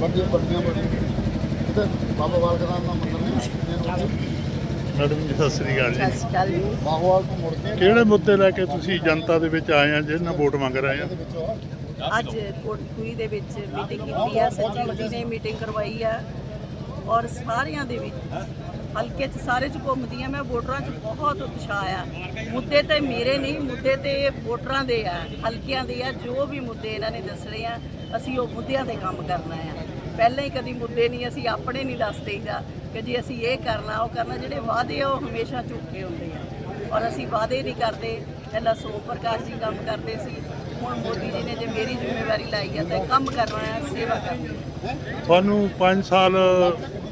ਵੱਡੀਆਂ ਵੱਡੀਆਂ ਬੜੀਆਂ ਤੇ ਬਾਬਾ ਬਾਲਕ ਨਾਥ ਦਾ ਮੰਦਿਰ ਨੇ ਮੈਡਮ ਜੀ ਸਤਿ ਸ੍ਰੀ ਅਕਾਲ ਸਤਿ ਜੀ ਸ਼੍ਰੀ ਅਕਾਲ ਜੀ। ਬਾਹੋਵਾਲ ਤੋਂ ਮੁੜ ਕੇ ਕਿਹੜੇ ਮੁੱਦੇ ਲੈ ਕੇ ਤੁਸੀਂ ਜਨਤਾ ਦੇ ਵਿੱਚ ਆਏ ਆ ਜਿਹਨਾਂ ਵੋਟ ਮੰਗ ਰਹੇ ਆ? ਅੱਜ ਕੋਟਕੂਈ ਦੇ ਵਿੱਚ ਮੀਟਿੰਗ ਕੀਤੀ ਆ ਸੰਜੀਵ ਜੀ ਨੇ ਮੀਟਿੰਗ ਕਰਵਾਈ ਆ। ਔਰ ਸਾਰਿਆਂ ਦੇ ਵਿੱਚ ਹਲਕੇ 'ਚ ਸਾਰੇ 'ਚ ਘੁੰਮਦੀ ਆ, ਮੈਂ ਵੋਟਰਾਂ 'ਚ ਬਹੁਤ ਉਤਸ਼ਾਹ ਆ। ਮੁੱਦੇ ਤੇ ਮੇਰੇ ਨਹੀਂ, ਮੁੱਦੇ ਤੇ ਵੋਟਰਾਂ ਦੇ ਆ, ਹਲਕਿਆਂ ਦੇ ਆ, ਜੋ ਵੀ ਮੁੱਦੇ ਇਹਨਾਂ ਨੇ ਦੱਸਣੇ ਆ, ਅਸੀਂ ਉਹ ਮੁੱਦਿਆਂ ਤੇ ਕੰਮ ਕਰਨਾ ਆ। ਪਹਿਲਾਂ ਹੀ ਕਦੀ ਮੁੱਦੇ ਨਹੀਂ, ਅਸੀਂ ਆਪਣੇ ਨਹੀਂ ਦੱਸਦੇ ਜਾਂ ਕਿ ਜੀ ਅਸੀਂ ਇਹ ਕਰਨਾ, ਉਹ ਕਰਨਾ, ਜਿਹੜੇ ਵਾਅਦੇ ਆ, ਉਹ ਹਮੇਸ਼ਾ ਝੂਠੇ ਹੁੰਦੇ ਆ। ਔਰ ਅਸੀਂ ਵਾਅਦੇ ਨਹੀਂ ਕਰਦੇ, ਪਹਿਲਾਂ ਸੋਮ ਪ੍ਰਕਾਸ਼ ਜੀ ਕੰਮ ਕਰਦੇ ਸੀ, ਹੁਣ ਮੋਦੀ ਜੀ ਨੇ ਜੇ ਮੇਰੀ ਜ਼ਿੰਮੇਵਾਰੀ ਲਾਈ ਹੈ ਤਾਂ ਕੰਮ ਕਰਨਾ ਹੈ ਸੇਵਾ ਕਰਨੀ ਤੁਹਾਨੂੰ 5 ਸਾਲ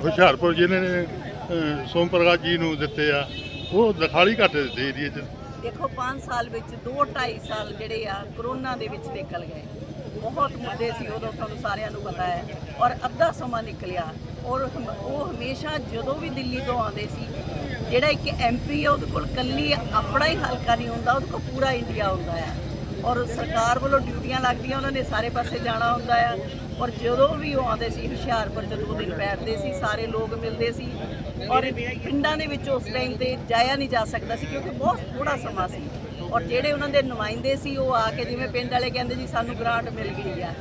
ਹੁਸ਼ਿਆਰਪੁਰ ਜ਼ਿਲ੍ਹੇ ਨੇ ਅਹ, ਸੋਮ ਪ੍ਰਕਾਸ਼ ਜੀ ਨੂੰ ਦਿੱਤੇ ਆ ਉਹ ਦਿਖਾਲੀ ਘੱਟ ਦਿੱਤੇ ਏਰੀਏ 'ਚ ਦੇਖੋ 5 ਸਾਲ ਵਿੱਚ 2 2.5 ਸਾਲ ਜਿਹੜੇ ਆ ਕਰੋਨਾ ਦੇ ਵਿੱਚ ਨਿਕਲ ਗਏ। ਬਹੁਤ ਮੁੱਦੇ ਸੀ ਉਦੋਂ ਤੁਹਾਨੂੰ ਸਾਰਿਆਂ ਨੂੰ ਪਤਾ ਹੈ। ਔਰ ਅੱਧਾ ਸਮਾਂ ਨਿਕਲਿਆ। ਔਰ ਹਮ- ਉਹ ਹਮੇਸ਼ਾ ਜਦੋਂ ਵੀ ਦਿੱਲੀ ਤੋਂ ਆਉਂਦੇ ਸੀ ਜਿਹੜਾ ਇੱਕ ਐਮਪੀ ਹੈ ਉਹਦੇ ਕੋਲ ਕੱਲੀ ਆਪਣਾ ਹੀ ਹਲਕਾ ਨਹੀਂ ਹੁੰਦਾ ਉਹਦੇ ਕੋਲ ਪੂਰਾ ਇੰਡੀਆ ਹੁੰਦਾ ਹੈ। ਔਰ ਸਰਕਾਰ ਵੱਲੋਂ ਡਿਊਟੀਆਂ ਲੱਗਦੀਆਂ ਉਹਨਾਂ ਨੇ ਸਾਰੇ ਪਾਸੇ ਜਾਣਾ ਹੁੰਦਾ ਆ ਔਰ ਜਦੋਂ ਵੀ ਉਹ ਆਉਂਦੇ ਸੀ, ਹੁਸ਼ਿਆਰਪੁਰ ਜਦੋਂ ਦਿਨ ਬੈਠਦੇ ਸੀ, ਸਾਰੇ ਲੋਕ ਮਿਲਦੇ ਸੀ। ਔਰ ਪਿੰਡਾਂ ਦੇ ਵਿੱਚ ਉਸ ਟਾਈਮ ਤੇ ਜਾਇਆ ਨਹੀਂ ਜਾ ਸਕਦਾ ਸੀ ਕਿਉਂਕਿ ਬਹੁਤ ਥੋੜਾ ਸਮਾਂ ਸੀ। ਔਰ ਜਿਹੜੇ ਉਹਨਾਂ ਦੇ ਨੁਮਾਇੰਦੇ ਸੀ, ਉਹ ਆ ਕੇ ਜਿਵੇਂ ਪਿੰਡ ਵਾਲੇ ਕਹਿੰਦੇ ਜੀ, ਸਾਨੂੰ ਗ੍ਰਾਂਟ ਮਿਲ ਗਈ ਆ।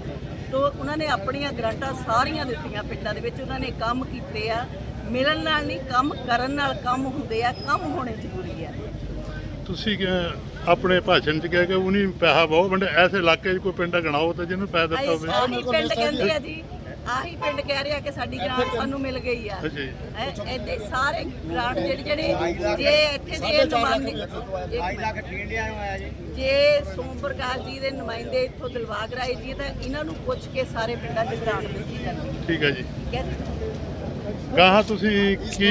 ਤੋ ਉਹਨਾਂ ਨੇ ਆਪਣੀਆਂ ਗ੍ਰਾਂਟਾਂ ਸਾਰੀਆਂ ਦਿੱਤੀਆਂ ਪਿੰਡਾਂ ਦੇ ਵਿੱਚ। ਉਹਨਾਂ ਨੇ ਕੰਮ ਕੀਤੇ ਆ। ਮਿਲਣ ਨਾਲ ਨਹੀਂ, ਕੰਮ ਕਰਨ ਨਾਲ ਕੰਮ ਹੁੰਦੇ ਆ, ਕੰਮ ਹੋਣੇ ਜ਼ਰੂਰੀ ਆ। ਤੁਸੀਂ ਕਿ- ਆਪਣੇ ਭਾਸ਼ਣ 'ਚ ਕਿਹਾ ਕਿ ਉਹਨੀ ਪੈਸਾ ਬਹੁਤ ਵੰਡੇ ਐਸੇ ਇਲਾਕੇ 'ਚ ਕੋਈ ਪਿੰਡ ਗਣਾਓ ਤੇ ਜਿਹਨੂੰ ਪੈਸਾ ਦਿੱਤਾ ਹੋਵੇ। ਆਹੀ ਪਿੰਡ ਕਹਿੰਦੇ ਆ ਜੀ। ਆਹੀ ਪਿੰਡ ਕਹਿ ਰਿਹਾ ਕਿ ਸਾਡੀ ਗ੍ਰਾਂਟ ਸਾਨੂੰ ਮਿਲ ਗਈ ਆ। ਜੀ। ਹੀ ਸਾਰੇ ਗ੍ਰਾਂਟ ਜਿਹੜੇ ਜਿਹੜੇ ਜੇ ਇੱਥੇ ਦੇ ਨੁਮਾਇੰਦੇ ਇੱਕ ਮਿੰਟ। ਜੇ। ਸੋਮ ਪ੍ਰਕਾਸ਼ ਜੀ ਦੇ ਨੁਮਾਇੰਦੇ ਇੱਥੋਂ ਦਿਲਵਾਗ ਰਾਏ ਜੀ ਤਾਂ ਇਹਨਾਂ ਨੂੰ ਪੁੱਛ ਕੇ ਸਾਰੇ ਪਿੰਡਾਂ 'ਚ ਗ੍ਰਾਂਟ ਦਿੱਤੀ ਜਾਂਦੀ ਠੀਕ ਹੈ ਜੀ। ਗਾਹਾਂ ਤੁਸੀਂ ਕੀ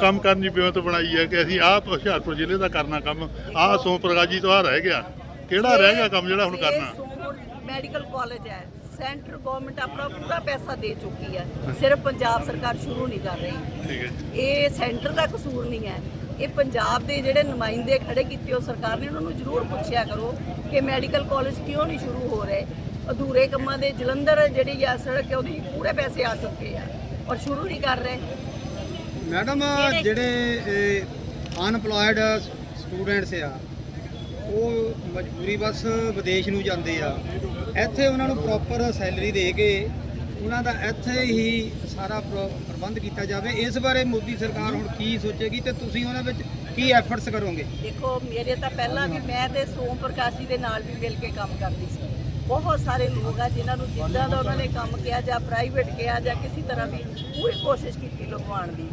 ਕੰਮ ਕਰਨ ਦੀ ਬਿਉਂਤ ਬਣਾਈ ਹੈ ਕਿ ਅਸੀਂ ਆਹ ਹੁਸ਼ਿਆਰਪੁਰ ਜ਼ਿਲ੍ਹੇ ਦਾ ਕਰਨਾ ਕੰਮ ਆਹ ਸੋਮ ਪ੍ਰਕਾਸ਼ ਜੀ ਤੋਂ ਆ ਰਹਿ ਗਿਆ। ਕਿਹੜਾ ਰਹਿ ਗਿਆ ਕੰਮ ਜਿਹੜਾ ਹੁਣ ਕਰਨਾ? ਮੈਡੀਕਲ ਕਾਲਜ ਹੈ। ਸੈਂਟਰ ਗਵਰਨਮੈਂਟ ਆਪਣਾ ਪੂਰਾ ਪੈਸਾ ਦੇ ਚੁੱਕੀ ਹੈ। ਸਿਰਫ ਪੰਜਾਬ ਸਰਕਾਰ ਸ਼ੁਰੂ ਨਹੀਂ ਕਰ ਰਹੀ। ਠੀਕ ਹੈ ਜੀ। ਇਹ ਸੈਂਟਰ ਦਾ ਕਸੂਰ ਨਹੀਂ ਹੈ। ਇਹ ਪੰਜਾਬ ਦੇ ਜਿਹੜੇ ਨੁਮਾਇੰਦੇ ਖੜੇ ਕੀਤੇ ਹੋ ਸਰਕਾਰ ਨੇ ਉਹਨਾਂ ਨੂੰ ਜ਼ਰੂਰ ਪੁੱਛਿਆ ਕਰੋ ਕਿ ਮੈਡੀਕਲ ਕਾਲਜ ਕਿਉਂ ਨਹੀਂ ਸ਼ੁਰੂ ਹੋ ਰਹੇ। ਅਧੂਰੇ ਕੰਮਾਂ ਦੇ ਜਲੰਧਰ ਜਿਹੜੀ ਆ ਸੜਕ ਹੈ ਉਹਦੀ ਪੂਰੇ ਪੈਸੇ ਆ ਚੁੱਕੇ ਆ। ਔਰ ਸ਼ੁਰੂ ਨਹੀਂ ਕਰ ਰਹੇ। ਮੈਡਮ ਜਿਹੜੇ- ਅਨਪਲੋਇਡ ਸਟੂਡੈਂਟਸ ਆ ਉਹ ਮਜਬੂਰੀ ਬਸ ਵਿਦੇਸ਼ ਨੂੰ ਜਾਂਦੇ ਆ। ਇੱਥੇ ਉਹਨਾਂ ਨੂੰ ਪ੍ਰੋਪਰ ਸੈਲਰੀ ਦੇ ਕੇ ਉਹਨਾਂ ਦਾ ਇੱਥੇ ਹੀ ਸਾਰਾ ਪ੍ਰੋ- ਪ੍ਰਬੰਧ ਕੀਤਾ ਜਾਵੇ। ਇਸ ਬਾਰੇ ਮੋਦੀ ਸਰਕਾਰ ਹੁਣ ਕੀ ਸੋਚੇਗੀ ਤੇ ਤੁਸੀਂ ਉਹਨਾਂ ਵਿੱਚ ਕੀ ਐਫਰਟਸ ਕਰੋਗੇ? ਦੇਖੋ ਮੇਰੇ ਤਾਂ ਪਹਿਲਾਂ ਵੀ ਮੈਂ ਤੇ ਸੋਮ ਪ੍ਰਕਾਸ਼ ਦੇ ਨਾਲ ਵੀ ਮਿਲ ਕੇ ਕੰਮ ਕਰਦੀ ਸੀ। ਬਹੁਤ ਸਾਰੇ ਲੋਕ ਆ ਜਿਨ੍ਹਾਂ ਨੂੰ ਜਿੱਦਾਂ ਦਾ ਉਹਨਾਂ ਨੇ ਕੰਮ ਕਿਹਾ ਜਾਂ ਪ੍ਰਾਈਵੇਟ ਕਿਹਾ ਜਾਂ ਕਿਸੇ ਤਰ੍ਹਾਂ ਵੀ ਪੂਰੀ ਕੋਸ਼ਿਸ਼ ਕੀਤੀ ਲਗਵਾਉਣ ਦੀ।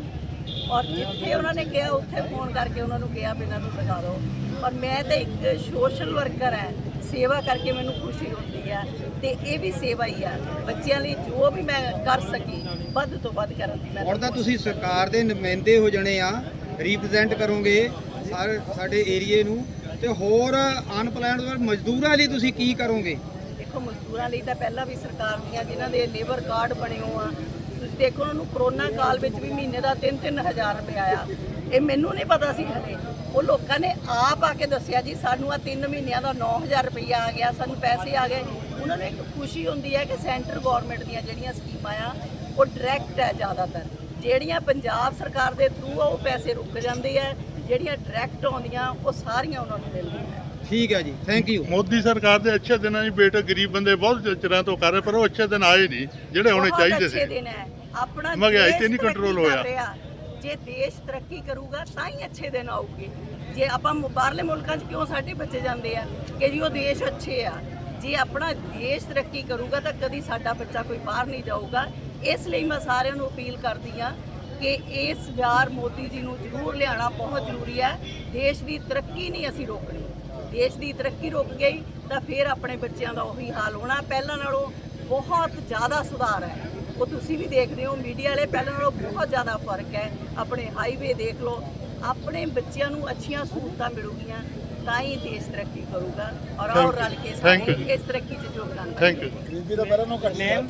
ਔਰ ਜਿੱਥੇ ਉਹਨਾਂ ਨੇ ਕਿਹਾ, ਉੱਥੇ ਫੋਨ ਕਰਕੇ ਉਹਨਾਂ ਨੂੰ ਕਿਹਾ ਵੀ ਇਹਨਾਂ ਨੂੰ ਲਗਾ ਦਿਓ। ਔਰ ਮੈਂ ਤਾਂ ਇੱਕ ਸੋਸ਼ਲ ਵਰਕਰ ਹੈ ਸੇਵਾ ਕਰਕੇ ਮੈਨੂੰ ਖੁਸ਼ੀ ਹੁੰਦੀ ਹੈ ਤੇ ਇਹ ਵੀ ਸੇਵਾ ਹੀ ਆ। ਬੱਚਿਆਂ ਲਈ ਜੋ ਵੀ ਮੈਂ ਕਰ ਸਕੀ, ਵੱਧ ਤੋਂ ਵੱਧ ਕਰਨ ਦੀ ਮੈਂ ਹੁਣ ਤਾਂ ਤੁਸੀਂ ਸਰਕਾਰ ਦੇ ਨੁਮਾਇੰਦੇ ਹੋ ਜਾਣੇ ਆ ਰਿਪਰੈਜ਼ੈਂਟ ਕਰੋਗੇ ਸਾਡੇ ਏਰੀਏ ਨੂੰ ਤੇ ਹੋਰ ਅਨਪਲਾਈਡ ਮਜ਼ਦੂਰਾਂ ਲਈ ਤੁਸੀਂ ਕੀ ਕਰੋਗੇ? ਦੇਖੋ, ਮਜ਼ਦੂਰਾਂ ਲਈ ਤਾਂ ਪਹਿਲਾਂ ਵੀ ਸਰਕਾਰ ਦੀਆਂ ਜਿਨ੍ਹਾਂ ਦੇ ਲੇਬਰ ਕਾਰਡ ਬਣੇ ਹੋ ਆ, ਤੁਸੀਂ ਦੇਖੋ ਉਹਨਾਂ ਨੂੰ ਕਰੋਨਾ ਕਾਲ ਵਿੱਚ ਵੀ ਮਹੀਨੇ ਦਾ 3-3000 ਰੁਪਇਆ ਆਇਆ। ਇਹ ਮੈਨੂੰ ਨਹੀਂ ਪਤਾ ਸੀ ਹਲੇ। ਉਹ ਲੋਕਾਂ ਨੇ ਆਪ ਆ ਕੇ ਦੱਸਿਆ ਜੀ, ਸਾਨੂੰ ਆ 3 ਮਹੀਨਿਆਂ ਦਾ 9000 ਰੁਪਏ ਆ ਗਿਆ, ਸਾਨੂੰ ਪੈਸੇ ਆ ਗਏ। ਉਹਨਾਂ ਨੂੰ ਇੱਕ ਖੁਸ਼ੀ ਹੁੰਦੀ ਹੈ ਕਿ ਸੈਂਟਰ ਗਵਰਨਮੈਂਟ ਦੀਆਂ ਜਿਹੜੀਆਂ ਸਕੀਮਾਂ ਆ, ਉਹ ਡਾਇਰੈਕਟ ਹੈ ਜ਼ਿਆਦਾਤਰ। ਜਿਹੜੀਆਂ ਪੰਜਾਬ ਸਰਕਾਰ ਦੇ ਥਰੂ ਆ, ਉਹ ਪੈਸੇ ਰੁਕ ਜਾਂਦੇ ਆ। ਜਿਹੜੀਆਂ ਡਾਇਰੈਕਟ ਆਉਂਦੀਆਂ ਉਹ ਸਾਰੀਆਂ ਉਹਨਾਂ ਨੂੰ ਮਿਲਦੀਆਂ। ਠੀਕ ਹੈ ਜੀ ਥੈਂਕ ਯੂ ਮੋਦੀ ਸਰਕਾਰ ਦੇ ਅੱਛੇ ਦਿਨਾਂ 'ਚ ਬੇਟੇ ਗਰੀਬ ਬੰਦੇ ਬਹੁਤ ਚਿਰਾਂ ਤੋਂ ਕਰ ਰਹੇ ਪਰ ਉਹ ਅੱਛੇ ਦਿਨ ਆਏ ਨਹੀਂ ਜਿਹੜੇ ਹੋਣੇ ਚਾਹੀਦੇ ਅੱਛੇ ਸੀ। ਦਿਨ ਹੈ। ਆਪਣਾ ਮਹਿੰਗਾਈ ਦੇਸ਼ ਤੇ ਨਹੀਂ ਕਰ ਹੋਇਆ। ਜੇ ਦੇਸ਼ ਤਰੱਕੀ ਕਰੂਗਾ ਤਾਂ ਹੀ ਅੱਛੇ ਦਿਨ ਆਉਗੇ ਜੇ ਆਪਾਂ ਬਾਹਰਲੇ ਮੁਲਕਾਂ 'ਚ ਕਿਉਂ ਸਾਡੇ ਬੱਚੇ ਜਾਂਦੇ ਆ? ਕਿ ਜੀ ਉਹ ਦੇਸ਼ ਅੱਛੇ ਆ। ਜੇ ਆਪਣਾ ਦੇਸ਼ ਤਰੱਕੀ ਕਰੂਗਾ ਤਾਂ ਕਦੀ ਸਾਡਾ ਬੱਚਾ ਕੋਈ ਬਾਹਰ ਨਹੀਂ ਜਾਊਗਾ। ਇਸ ਲਈ ਮੈਂ ਸਾਰਿਆਂ ਨੂੰ ਅਪੀਲ ਕਰਦੀ ਆ ਕਿ ਇਸ ਵਾਰ ਮੋਦੀ ਜੀ ਨੂੰ ਜ਼ਰੂਰ ਲਿਆਉਣਾ ਬਹੁਤ ਜ਼ਰੂਰੀ ਹੈ। ਦੇਸ਼ ਦੀ ਤਰੱਕੀ ਨਹੀਂ ਅਸੀਂ ਰੋਕਣੀ। ਦੇਸ਼ ਦੀ ਤਰੱਕੀ ਰੁਕ ਗਈ ਤਾਂ ਫਿਰ ਆਪਣੇ ਬੱਚਿਆਂ ਦਾ ਉਹੀ ਹਾਲ ਹੋਣਾ। ਪਹਿਲਾਂ ਨਾਲੋਂ ਬਹੁਤ ਜ਼ਿਆਦਾ ਸੁਧਾਰ ਹੈ। ਉਹ ਤੁਸੀਂ ਵੀ ਦੇਖਦੇ ਹੋ ਮੀਡੀਆ ਵਾਲੇ ਪਹਿਲਾਂ ਨਾਲੋਂ ਬਹੁਤ ਜ਼ਿਆਦਾ ਫ਼ਰਕ ਹੈ। ਆਪਣੇ ਹਾਈਵੇ ਦੇਖ ਲਓ ਆਪਣੇ ਬੱਚਿਆਂ ਨੂੰ ਅੱਛੀਆਂ ਸਹੂਲਤਾਂ ਮਿਲੂਗੀਆਂ ਤਾਂ ਹੀ ਦੇਸ਼ ਤਰੱਕੀ ਕਰੂਗਾ। ਔਰ you. ਰਲ ਕੇ। ਇਸ ਤਰੱਕੀ 'ਚ ਯੋਗਦਾਨ। ਥੈਂਕ ਯੂ ਗਰੀਬੀ ਦਾ ਪਹਿਲਾਂ ਨੂੰ ਘਟਿਆ